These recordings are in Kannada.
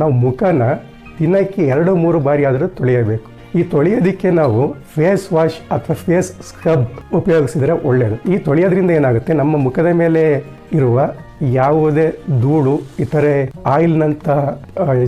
ನಾವು ಮುಖನ ದಿನಕ್ಕೆ ಎರಡು ಮೂರು ಬಾರಿ ಆದರೂ ತೊಳೆಯಬೇಕು. ಈ ತೊಳೆಯೋದಕ್ಕೆ ನಾವು ಫೇಸ್ ವಾಶ್ ಅಥವಾ ಫೇಸ್ ಸ್ಕ್ರಬ್ ಉಪಯೋಗಿಸಿದರೆ ಒಳ್ಳೆಯದು ಈ ತೊಳೆಯೋದ್ರಿಂದ ಏನಾಗುತ್ತೆ? ನಮ್ಮ ಮುಖದ ಮೇಲೆ ಇರುವ ಯಾವುದೇ ಧೂಳು, ಇತರೆ ಆಯಿಲ್ನಂತಹ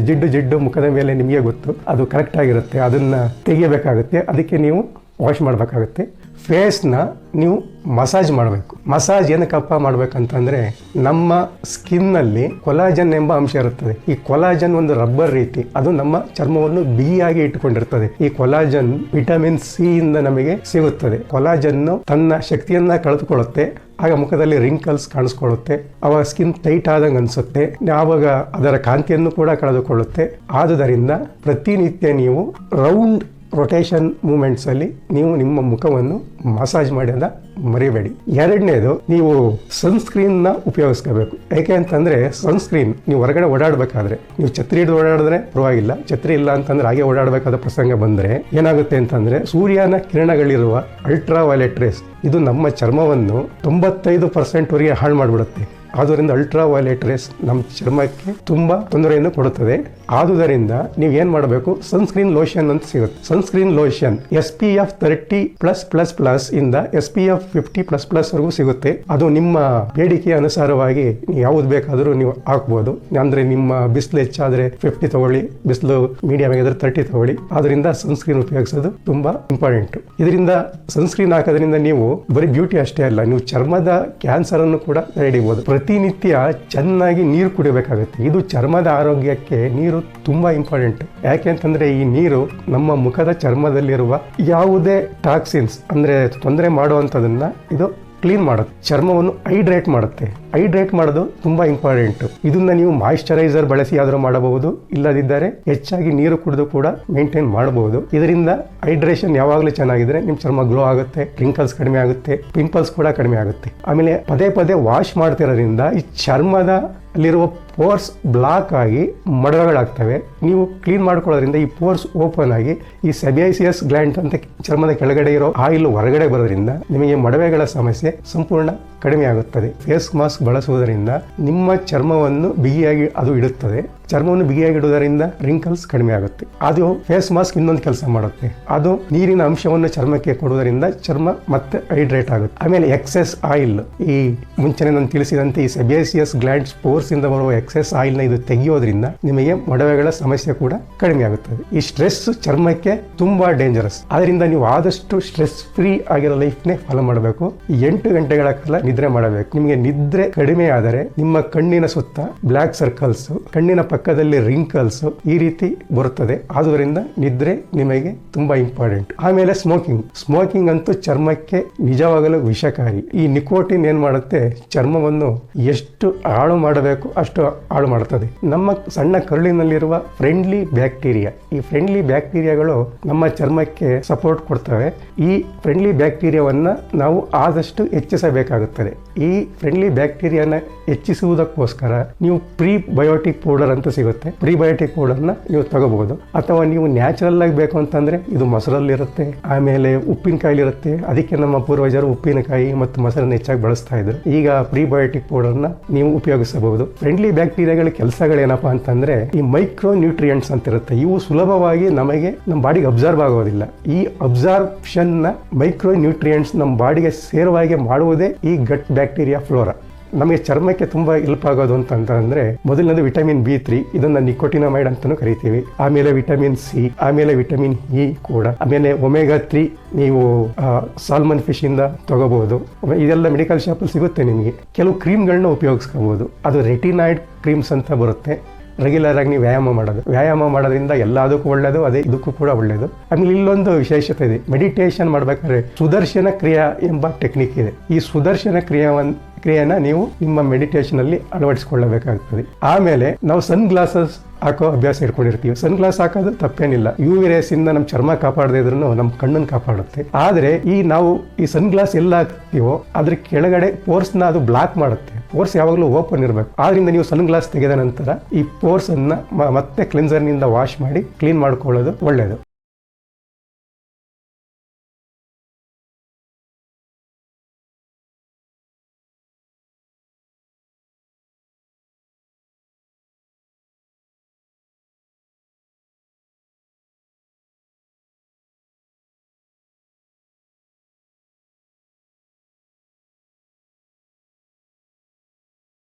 ಜಿಡ್ಡು ಜಿಡ್ಡು ಮುಖದ ಮೇಲೆ ನಿಮಗೆ ಗೊತ್ತು. ಅದು ಕರೆಕ್ಟ್ ಆಗಿರುತ್ತೆ. ಅದನ್ನು ತೆಗೆಯಬೇಕಾಗುತ್ತೆ. ಅದಕ್ಕೆ ನೀವು ವಾಶ್ ಮಾಡಬೇಕಾಗುತ್ತೆ. ಫೇಸ್ನ ನೀವು ಮಸಾಜ್ ಮಾಡಬೇಕು. ಮಸಾಜ್ ಏನಕ್ಕಪ್ಪ ಮಾಡ್ಬೇಕಂತಂದ್ರೆ ನಮ್ಮ ಸ್ಕಿನ್ನಲ್ಲಿ ಕೊಲಾಜನ್ ಎಂಬ ಅಂಶ ಇರುತ್ತದೆ. ಈ ಕೊಲಾಜನ್ ಒಂದು ರಬ್ಬರ್ ರೀತಿ, ಅದು ನಮ್ಮ ಚರ್ಮವನ್ನು ಬಿಗಿಯಾಗಿ ಇಟ್ಟುಕೊಂಡಿರ್ತದೆ. ಈ ಕೊಲಾಜನ್ ವಿಟಮಿನ್ ಸಿ ಇಂದ ನಮಗೆ ಸಿಗುತ್ತದೆ. ಕೊಲಾಜನ್ ತನ್ನ ಶಕ್ತಿಯನ್ನ ಕಳೆದುಕೊಳ್ಳುತ್ತೆ, ಆಗ ಮುಖದಲ್ಲಿ ರಿಂಕಲ್ಸ್ ಕಾಣಿಸ್ಕೊಳ್ಳುತ್ತೆ, ಅವಾಗ ಸ್ಕಿನ್ ಟೈಟ್ ಆದಂಗೆ ಅನಿಸುತ್ತೆ ಆವಾಗ ಅದರ ಕಾಂತಿಯನ್ನು ಕೂಡ ಕಳೆದುಕೊಳ್ಳುತ್ತೆ. ಆದುದರಿಂದ ಪ್ರತಿನಿತ್ಯ ನೀವು ರೌಂಡ್ ರೊಟೇಷನ್ ಮೂಮೆಂಟ್ಸಲ್ಲಿ ನೀವು ನಿಮ್ಮ ಮುಖವನ್ನು ಮಸಾಜ್ ಮಾಡೋದ ಮರಿಬೇಡಿ. ಎರಡನೇದು, ನೀವು ಸನ್ಸ್ಕ್ರೀನ್ನ ಉಪಯೋಗಿಸ್ಕೋಬೇಕು. ಯಾಕೆ ಅಂತಂದ್ರೆ, ಸನ್ಸ್ಕ್ರೀನ್, ನೀವು ಹೊರಗಡೆ ಓಡಾಡಬೇಕಾದ್ರೆ, ನೀವು ಛತ್ರಿ ಹಿಡಿದು ಓಡಾಡಿದ್ರೆ ಪರವಾಗಿಲ್ಲ. ಛತ್ರಿ ಇಲ್ಲ ಅಂತಂದ್ರೆ ಹಾಗೆ ಓಡಾಡಬೇಕಾದ ಪ್ರಸಂಗ ಬಂದ್ರೆ ಏನಾಗುತ್ತೆ ಅಂತಂದ್ರೆ, ಸೂರ್ಯನ ಕಿರಣಗಳಿರುವ ಅಲ್ಟ್ರಾ ವೈಲೆಟ್ ರೇಸ್ ಇದು ನಮ್ಮ ಚರ್ಮವನ್ನು ತೊಂಬತ್ತೈದು ಪರ್ಸೆಂಟ್ವರೆಗೆ ಹಾಳು ಮಾಡಿಬಿಡುತ್ತೆ. ಆದ್ದರಿಂದ ಅಲ್ಟ್ರಾ ವೈಲೆಟ್ ರೇಸ್ ನಮ್ಮ ಚರ್ಮಕ್ಕೆ ತುಂಬಾ ತೊಂದರೆಯನ್ನು ಕೊಡುತ್ತದೆ. ಆದುದರಿಂದ ನೀವು ಏನು ಮಾಡಬೇಕು, ಸನ್ಸ್ಕ್ರೀನ್ ಲೋಷನ್ ಅಂತ ಸಿಗುತ್ತೆ. Sunscreen lotion S P F thirty plus plus plus ಇಂದ S P F fifty plus plus ವರೆಗೂ ಸಿಗುತ್ತೆ. ಅದು ನಿಮ್ಮ ಬೇಡಿಕೆ ಅನುಸಾರವಾಗಿ ಯಾವ್ದು ಬೇಕಾದರೂ ನೀವು ಹಾಕ್ಬೋದು. ಅಂದ್ರೆ ನಿಮ್ಮ ಬಿಸಿಲು ಹೆಚ್ಚಾದ್ರೆ ಫಿಫ್ಟಿ ತಗೊಳ್ಳಿ, ಬಿಸಿಲು ಮೀಡಿಯಂ ಆಗಿದ್ರೆ ತರ್ಟಿ ತಗೊಳ್ಳಿ. ಅದರಿಂದ ಸನ್ಸ್ಕ್ರೀನ್ ಉಪಯೋಗಿಸೋದು ತುಂಬಾ ಇಂಪಾರ್ಟೆಂಟ್ ಇದರಿಂದ ಸನ್ಸ್ಕ್ರೀನ್ ಹಾಕೋದ್ರಿಂದ ನೀವು ಬರೀ ಬ್ಯೂಟಿ ಅಷ್ಟೇ ಅಲ್ಲ, ನೀವು ಚರ್ಮದ ಕ್ಯಾನ್ಸರ್ ಅನ್ನು ಕೂಡ ತಡೆಯಬಹುದು. ಪ್ರತಿನಿತ್ಯ ಚೆನ್ನಾಗಿ ನೀರು ಕುಡಿಬೇಕಾಗುತ್ತೆ. ಇದು ಚರ್ಮದ ಆರೋಗ್ಯಕ್ಕೆ ನೀರು ತುಂಬಾ ಇಂಪಾರ್ಟೆಂಟ್ ಯಾಕೆ ಅಂತಂದ್ರೆ ಈ ನೀರು ನಮ್ಮ ಮುಖದ ಚರ್ಮದಲ್ಲಿರುವ ಯಾವುದೇ ಟಾಕ್ಸಿನ್ಸ್ ಅಂದ್ರೆ ತೊಂದರೆ ಮಾಡುವಂಥದನ್ನ ಇದು ಕ್ಲೀನ್ ಮಾಡುತ್ತೆ. ಚರ್ಮವನ್ನು ಹೈಡ್ರೇಟ್ ಮಾಡುತ್ತೆ. ಹೈಡ್ರೇಟ್ ಮಾಡೋದು ತುಂಬಾ ಇಂಪಾರ್ಟೆಂಟ್. ಇದನ್ನ ನೀವು ಮಾಯಿಶ್ಚರೈಸರ್ ಬಳಸಿ ಆದರೂ ಮಾಡಬಹುದು. ಇಲ್ಲದಿದ್ದರೆ ಹೆಚ್ಚಾಗಿ ನೀರು ಕುಡಿದು ಕೂಡ ಮೇಂಟೈನ್ ಮಾಡಬಹುದು. ಇದರಿಂದ ಹೈಡ್ರೇಷನ್ ಯಾವಾಗಲೂ ಚೆನ್ನಾಗಿದ್ರೆ ನಿಮ್ಮ ಚರ್ಮ ಗ್ಲೋ ಆಗುತ್ತೆ ರಿಂಕಲ್ಸ್ ಕಡಿಮೆ ಆಗುತ್ತೆ, ಪಿಂಪಲ್ಸ್ ಕೂಡ ಕಡಿಮೆ ಆಗುತ್ತೆ. ಆಮೇಲೆ ಪದೇ ಪದೇ ವಾಶ್ ಮಾಡ್ತಿರೋದ್ರಿಂದ ಈ ಚರ್ಮದ ಅಲ್ಲಿರುವ ಪೋರ್ಸ್ ಬ್ಲಾಕ್ ಆಗಿ ಮಡವೆಗಳಾಗ್ತವೆ ನೀವು ಕ್ಲೀನ್ ಮಾಡ್ಕೊಳ್ಳೋದ್ರಿಂದ ಈ ಪೋರ್ಸ್ ಓಪನ್ ಆಗಿ ಈ ಸೆಬಿಐಸಿಯಸ್ ಗ್ಲ್ಯಾಂಡ್ ಅಂತ ಚರ್ಮದ ಕೆಳಗಡೆ ಇರೋ ಆಯಿಲ್ ಹೊರಗಡೆ ಬರೋದ್ರಿಂದ ನಿಮಗೆ ಮಡವೆಗಳ ಸಮಸ್ಯೆ ಸಂಪೂರ್ಣ ಕಡಿಮೆ ಆಗುತ್ತದೆ ಫೇಸ್ ಮಾಸ್ಕ್ ಬಳಸುವುದರಿಂದ ನಿಮ್ಮ ಚರ್ಮವನ್ನು ಬಿಗಿಯಾಗಿ ಅದು ಇಡುತ್ತದೆ. ಚರ್ಮವನ್ನು ಬಿಗಿಯಾಗಿ ಇಡುವುದರಿಂದ ರಿಂಕಲ್ಸ್ ಕಡಿಮೆ ಆಗುತ್ತೆ. ಅದು ಫೇಸ್ ಮಾಸ್ಕ್ ಇನ್ನೊಂದು ಕೆಲಸ ಮಾಡುತ್ತೆ. ಅದು ನೀರಿನ ಅಂಶವನ್ನು ಚರ್ಮಕ್ಕೆ ಕೊಡುವುದರಿಂದ ಚರ್ಮ ಮತ್ತೆ ಹೈಡ್ರೇಟ್ ಆಗುತ್ತೆ. ಆಮೇಲೆ ಎಕ್ಸೆಸ್ ಆಯಿಲ್ ಈ ಮುಂಚೆನೆ ನಾನು ತಿಳಿಸಿದಂತೆ ಈ ಸೆಬೇಸಿಯಸ್ ಗ್ಲ್ಯಾಂಡ್ ಸ್ಪೋರ್ಸ್ ಇಂದ ಬರುವ ಎಕ್ಸೆಸ್ ಆಯಿಲ್ನ ಇದು ತೆಗೆಯೋದ್ರಿಂದ ನಿಮಗೆ ಮೊಡವೆಗಳ ಸಮಸ್ಯೆ ಕೂಡ ಕಡಿಮೆ ಆಗುತ್ತದೆ ಈ ಸ್ಟ್ರೆಸ್ ಚರ್ಮಕ್ಕೆ ತುಂಬಾ ಡೇಂಜರಸ್ ಅದರಿಂದ ನೀವು ಆದಷ್ಟು ಸ್ಟ್ರೆಸ್ ಫ್ರೀ ಆಗಿರೋ ಲೈಫ್ ನೇ ಫಾಲೋ ಮಾಡಬೇಕು. ಎಂಟು ಗಂಟೆಗಳ ಕಾಲ ನಿದ್ರೆ ಮಾಡಬೇಕು. ನಿಮಗೆ ನಿದ್ರೆ ಕಡಿಮೆ ನಿಮ್ಮ ಕಣ್ಣಿನ ಸುತ್ತ ಬ್ಲ್ಯಾಕ್ ಸರ್ಕಲ್ಸ್ ಕಣ್ಣಿನ ಪಕ್ಕದಲ್ಲಿ ರಿಂಕಲ್ಸ್ ಈ ರೀತಿ ಬರುತ್ತದೆ. ಆದುದರಿಂದ ನಿದ್ರೆ ನಿಮಗೆ ತುಂಬಾ ಇಂಪಾರ್ಟೆಂಟ್ ಆಮೇಲೆ ಸ್ಮೋಕಿಂಗ್ ಸ್ಮೋಕಿಂಗ್ ಅಂತೂ ಚರ್ಮಕ್ಕೆ ನಿಜವಾಗಲು ವಿಷಕಾರಿ. ಈ ನಿಕೋಟಿನ್ ಏನ್ ಮಾಡುತ್ತೆ? ಚರ್ಮವನ್ನು ಎಷ್ಟು ಹಾಳು ಮಾಡಬೇಕು ಅಷ್ಟು ಹಾಳು ಮಾಡುತ್ತದೆ ನಮ್ಮ ಸಣ್ಣ ಕರುಳಿನಲ್ಲಿರುವ ಫ್ರೆಂಡ್ಲಿ ಬ್ಯಾಕ್ಟೀರಿಯಾ ಈ ಫ್ರೆಂಡ್ಲಿ ಬ್ಯಾಕ್ಟೀರಿಯಾಗಳು ನಮ್ಮ ಚರ್ಮಕ್ಕೆ ಸಪೋರ್ಟ್ ಕೊಡ್ತವೆ. ಈ ಫ್ರೆಂಡ್ಲಿ ಬ್ಯಾಕ್ಟೀರಿಯಾವನ್ನ ನಾವು ಆದಷ್ಟು ಹೆಚ್ಚಿಸಬೇಕಾಗುತ್ತದೆ. ಈ ಫ್ರೆಂಡ್ಲಿ ಬ್ಯಾಕ್ಟೀರಿಯಾನ ಹೆಚ್ಚಿಸುವುದಕ್ಕೋಸ್ಕರ ನೀವು ಪ್ರೀ ಬಯೋಟಿಕ್ ಪೌಡರ್ ಅಂತ ಸಿಗುತ್ತೆ. ಪ್ರೀಬಯೋಟಿಕ್ ಪೌಡರ್ನ ನೀವು ತಗೋಬಹುದು. ಅಥವಾ ನೀವು ನ್ಯಾಚುರಲ್ ಆಗಿ ಬೇಕು ಅಂತಂದ್ರೆ ಇದು ಮೊಸರಲ್ಲಿರುತ್ತೆ, ಆಮೇಲೆ ಉಪ್ಪಿನಕಾಯಿಲಿರುತ್ತೆ. ಅದಕ್ಕೆ ನಮ್ಮ ಪೂರ್ವಜರು ಉಪ್ಪಿನಕಾಯಿ ಮತ್ತು ಮೊಸರನ್ನ ಹೆಚ್ಚಾಗಿ ಬಳಸ್ತಾ ಇದ್ರು. ಈಗ ಪ್ರೀಬಯೋಟಿಕ್ ಪೌಡರ್ನ ನೀವು ಉಪಯೋಗಿಸಬಹುದು. ಫ್ರೆಂಡ್ಲಿ ಬ್ಯಾಕ್ಟೀರಿಯಾಗಳ ಕೆಲಸಗಳೇನಪ್ಪಾ ಅಂತಂದ್ರೆ ಈ ಮೈಕ್ರೋ ನ್ಯೂಟ್ರಿಯೆಂಟ್ಸ್ ಅಂತ ಇರುತ್ತೆ ಇವು ಸುಲಭವಾಗಿ ನಮಗೆ ನಮ್ಮ ಬಾಡಿಗೆ ಅಬ್ಸರ್ವ್ ಆಗೋದಿಲ್ಲ. ಈ ಅಬ್ಸಾರ್ಪ್ಷನ್ ಮೈಕ್ರೋ ನ್ಯೂಟ್ರಿಯೆಂಟ್ಸ್ ನಮ್ಮ ಬಾಡಿಗೆ ಸೇರುವಾಗೆ ಮಾಡುವುದೇ ಈ ಗಟ್ ಬ್ಯಾಕ್ಟೀರಿಯಾ ಫ್ಲೋರಾ ನಮಗೆ ಚರ್ಮಕ್ಕೆ ತುಂಬಾ ಹೆಲ್ಪ್ ಆಗೋದು ಅಂತಂದ್ರೆ ಮೊದಲನೇದು ವಿಟಮಿನ್ ಬಿ ತ್ರೀ ಇದನ್ನ ನಿಕೋಟಿನಮೈಡ್ ಅಂತಾನೂ ಕರಿತೀವಿ. ಆಮೇಲೆ ವಿಟಮಿನ್ ಸಿ ಆಮೇಲೆ ವಿಟಮಿನ್ ಇ ಕೂಡ. ಆಮೇಲೆ ಒಮೆಗಾ ತ್ರೀ ನೀವು ಸಾಲ್ಮನ್ ಫಿಶ್ ಇಂದ ತಗೋಬಹುದು ಇದೆಲ್ಲ ಮೆಡಿಕಲ್ ಶಾಪಲ್ಲಿ ಸಿಗುತ್ತೆ ನಿಮಗೆ. ಕೆಲವು ಕ್ರೀಮ್ಗಳನ್ನ ಉಪಯೋಗಿಸ್ಕೋಬಹುದು ಅದು ರೆಟಿನಾಯ್ಡ್ ಕ್ರೀಮ್ಸ್ ಅಂತ ಬರುತ್ತೆ. ರೆಗ್ಯುಲರ್ ಆಗಿ ನೀವು ವ್ಯಾಯಾಮ ಮಾಡೋದು. ವ್ಯಾಯಾಮ ಮಾಡೋದ್ರಿಂದ ಎಲ್ಲದಕ್ಕೂ ಒಳ್ಳೇದು, ಅದೇ ಇದಕ್ಕೂ ಕೂಡ ಒಳ್ಳೇದು. ಆಮೇಲೆ ಇಲ್ಲೊಂದು ವಿಶೇಷತೆ ಇದೆ. ಮೆಡಿಟೇಷನ್ ಮಾಡ್ಬೇಕಾದ್ರೆ ಸುದರ್ಶನ ಕ್ರಿಯಾ ಎಂಬ ಟೆಕ್ನಿಕ್ ಇದೆ. ಈ ಸುದರ್ಶನ ಕ್ರಿಯಾವನ್ ಕ್ರಿಯೆನ ನೀವು ನಿಮ್ಮ ಮೆಡಿಟೇಷನ್ ಅಲ್ಲಿ ಅಳವಡಿಸಿಕೊಳ್ಳಬೇಕಾಗ್ತದೆ. ಆಮೇಲೆ ನಾವು ಸನ್ ಗ್ಲಾಸಸ್ ಹಾಕೋ ಅಭ್ಯಾಸ ಇಟ್ಕೊಂಡಿರ್ತೀವಿ. ಸನ್ ಗ್ಲಾಸ್ ಹಾಕೋದು ತಪ್ಪೇನಿಲ್ಲ. ಯು ವಿ ಇಂದ ನಮ್ಮ ಚರ್ಮ ಕಾಪಾಡದೇ ಇದ್ರೂ ನಮ್ಮ ಕಣ್ಣನ್ನು ಕಾಪಾಡುತ್ತೆ. ಆದ್ರೆ ಈ ನಾವು ಈ ಸನ್ ಗ್ಲಾಸ್ ಎಲ್ಲ ಹಾಕ್ತೀವೋ ಅದ್ರ ಕೆಳಗಡೆ ಪೋರ್ಸ್ನ ಅದು ಬ್ಲಾಕ್ ಮಾಡುತ್ತೆ. ಪೋರ್ಸ್ ಯಾವಾಗಲೂ ಓಪನ್ ಇರಬೇಕು. ಆದ್ರಿಂದ ನೀವು ಸನ್ ಗ್ಲಾಸ್ ತೆಗೆದ ನಂತರ ಈ ಪೋರ್ಸ್ ಅನ್ನ ಮತ್ತೆ ಕ್ಲೆನ್ಸರ್ನಿಂದ ವಾಶ್ ಮಾಡಿ ಕ್ಲೀನ್ ಮಾಡ್ಕೊಳ್ಳೋದು ಒಳ್ಳೆಯದು